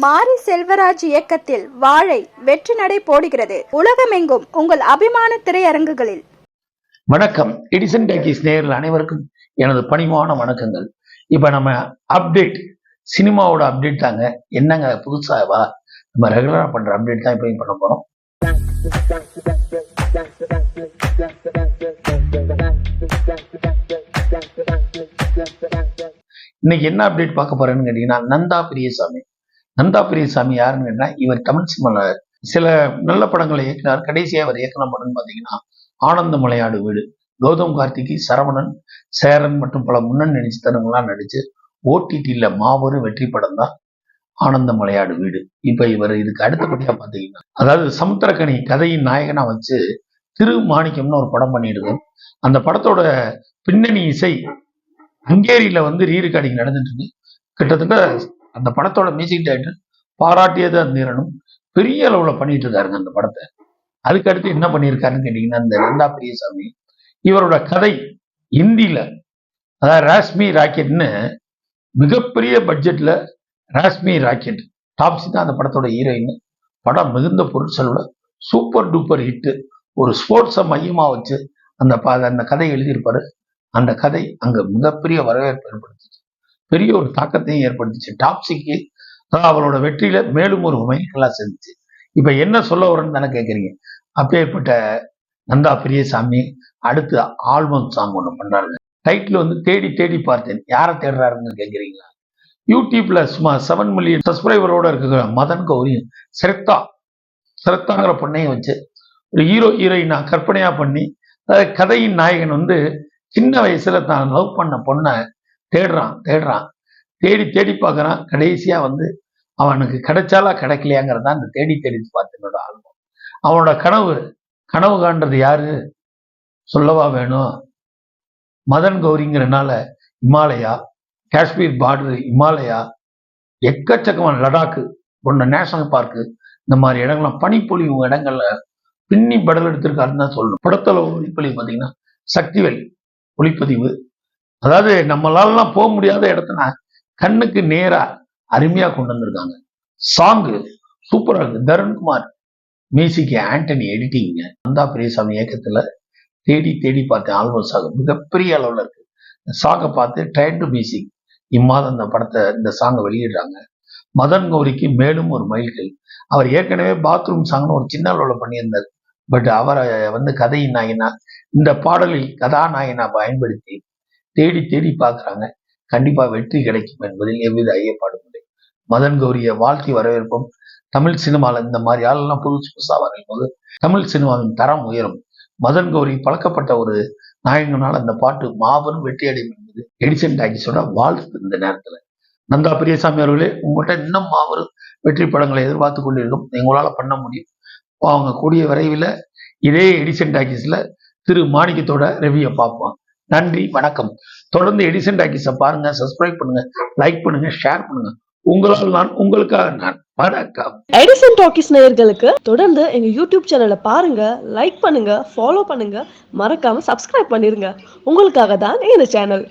மாரி செல்வராஜ் இயக்கத்தில் வாழை வெற்றி நடை போடுகிறது. உலகமெங்கும் உங்கள் அபிமான திரையரங்குகளில். வணக்கம். எடிசன் டாக்கிஸ் நேயர்கள் அனைவருக்கும் எனது பணிவான வணக்கங்கள். இப்போ நம்ம அப்டேட் சினிமாவோட அப்டேட் தாங்க. என்னங்க புதுசாவா நம்ம ரெகுலராக பண்ணுற அப்டேட் தான் இப்போ பண்ண போகிறோம் இன்னைக்கு என்ன அப்டேட் பார்க்க போறேன்னு கேட்டீங்கன்னா நந்தா பிரியசாமி. நந்தா பிரியசாமி யாருன்னு கேட்டா இவர் தமிழ் சினிமாவில் சில நல்ல படங்களை இயக்கினார். கடைசியாக அவர் இயக்கின படம்னு பார்த்தீங்கன்னா ஆனந்த மலையாடு வீடு. கௌதம் கார்த்திகி சரவணன் சேரன் மற்றும் பல முன்னணி நடிச்சுத்தனங்கள்லாம் நடிச்சு ஓடிடியில் மாபெரும் வெற்றி படம் தான் ஆனந்த மலையாடு வீடு. இப்போ இவர் இதுக்கு அடுத்தபடியாக பார்த்தீங்கன்னா அதாவது சமுத்திரக்கணி கதையின் நாயகனா வச்சு திரு மாணிக்கம்னு ஒரு படம் பண்ணியிருக்கோம் அந்த படத்தோட பின்னணி இசை ஹங்கேரியில் வந்து ரீ ரெக்கார்டிங் நடந்துட்டு இருக்கு. கிட்டத்தட்ட அந்த படத்தோட மியூசிக் டைரக்டர் பாராட்டியது அந்தீரனும் பெரிய அளவில் பண்ணிட்டு இருக்காருங்க அந்த படத்தை. அதுக்கு அடுத்து என்ன பண்ணியிருக்காருன்னு கேட்டீங்கன்னா இந்த ரெண்டா பெரியசாமி இவரோட கதை இந்தியில அதாவது ராஷ்மி ராக்கெட்னு மிகப்பெரிய பட்ஜெட்ல ராஷ்மி ராக்கெட் டாப்ஸி தான் அந்த படத்தோட ஹீரோயின் படம் மிகுந்த பொருட்களோட சூப்பர் டூப்பர் ஹிட்டு ஒரு ஸ்போர்ட்ஸை மையமா வச்சு அந்த அந்த கதை எழுதியிருப்பாரு. அந்த கதை அங்க மிகப்பெரிய வரவேற்பு ஏற்படுத்துச்சு. பெரிய ஒரு தாக்கத்தையும் ஏற்படுத்துச்சு. டாப்ஸிக்கு அதாவது அவரோட வெற்றியில மேலும் ஒரு மைல்கல்லா செஞ்சுச்சு இப்ப என்ன சொல்ல வரேன்னு தானே கேட்குறீங்க அப்பேற்பட்ட நந்தா பெரியசாமி அடுத்து ஆல்பம் சாங் ஒன்று பண்றாருங்க டைட்டில் வந்து தேடி தேடி பார்த்தேன். யாரை தேடுறாருன்னு கேட்குறீங்களா யூடியூப்ல சும்மா செவன் மில்லியன் சப்ஸ்கிரைபரோட இருக்கிற மதன் கௌரியும் சிரத்தா சிரத்தாங்கிற பொண்ணையும் வச்சு ஒரு ஹீரோ ஹீரோயினா கற்பனையா பண்ணி அதாவது கதையின் நாயகன் வந்து சின்ன வயசுல தான் லவ் பண்ண பொண்ணை தேடுறான் தேடுறான். தேடி தேடி பார்க்கறான். கடைசியா வந்து அவனுக்கு கிடைச்சாலா கிடைக்கலையாங்கிறது தான் இந்த தேடி தேடி பார்த்தனோட ஆல்பம் அவனோட கனவு கனவு காண்றது யாரு? சொல்லவா வேணும்? மதன் கௌரிங்கிறனால இமாலயா காஷ்மீர் பார்டர் இமாலயா எக்கச்சக்கமான லடாக்கு போன்ற நேஷனல் பார்க்கு இந்த மாதிரி இடங்கள்லாம் பனிப்பொழிவு இடங்கள்ல பின்னி படல் எடுத்திருக்காருன்னு தான் சொல்லணும். படத்துல ஒளிப்பொழிவு பார்த்தீங்கன்னா சக்திவேல் ஒளிப்பதிவு அதாவது நம்மளாலலாம் போக முடியாத இடத்துல கண்ணுக்கு நேரா அருமையா கொண்டு வந்திருக்காங்க. சாங்கு சூப்பரா இருக்கு. தருண்குமார் மியூசிக் ஆண்டனி எடிட்டிங்க நந்தா பெரியசாமி இயக்கத்துல தேடி தேடி பார்த்தேன் ஆல்பம் சாங் மிகப்பெரிய அளவுல இருக்கு. இந்த சாங்கை பார்த்து ட்ரைன் மியூசிக் இம்மாதம் இந்த படத்தை இந்த சாங்கை வெளியிடுறாங்க. மதன் கௌரிக்கு மேலும் ஒரு மைல்கல். அவர் ஏற்கனவே பாத்ரூம் சாங்னு ஒரு சின்ன அளவில் பண்ணியிருந்தார். பட் அவரை வந்து கதையின் நாயினா இந்த பாடலில் கதாநாயகனா பயன்படுத்தி தேடி தேடி பார்க்குறாங்க. கண்டிப்பா வெற்றி கிடைக்கும் என்பதில் எவ்வித ஐயப்பாடும் இல்லை. மதன் கௌரியை வாழ்த்தி வரவேற்போம். தமிழ் சினிமாவில் இந்த மாதிரி ஆளெல்லாம் புதுசு புதுசா வரும்போது தமிழ் சினிமாவின் தரம் உயரும். மதன் கௌரி பழக்கப்பட்ட ஒரு நாயகனால் அந்த பாட்டு மாபெரும் வெற்றி அடையும் என்பது எடிசன் டாக்கிஸோட வாழ்த்து இந்த நேரத்துல. நந்தா பெரியசாமி அவர்களே உங்கள்கிட்ட இன்னும் மாபெரும் வெற்றி படங்களை எதிர்பார்த்து கொண்டிருக்கும். எங்களால பண்ண முடியும். அவங்க கூடிய விரைவில் இதே எடிசன் டாக்கிஸில் திரு மாணிக்கத்தோட ரெவியை பார்ப்போம். நன்றி வணக்கம். தொடர்ந்து எடிசன் டாக்கிஸை பாருங்க சப்ஸ்கிரைப் பண்ணுங்க லைக் பண்ணுங்க ஷேர் பண்ணுங்க. உங்களால் நான் உங்களுக்காக நான். வணக்கம். எடிசன் டாக்கிஸ் நேயர்களுக்கு தொடர்ந்து எங்க யூடியூப் சேனலை பாருங்க லைக் பண்ணுங்க ஃபாலோ பண்ணுங்க. மறக்காம சப்ஸ்கிரைப் பண்ணிருங்க. உங்களுக்காக தான் இந்த சேனல்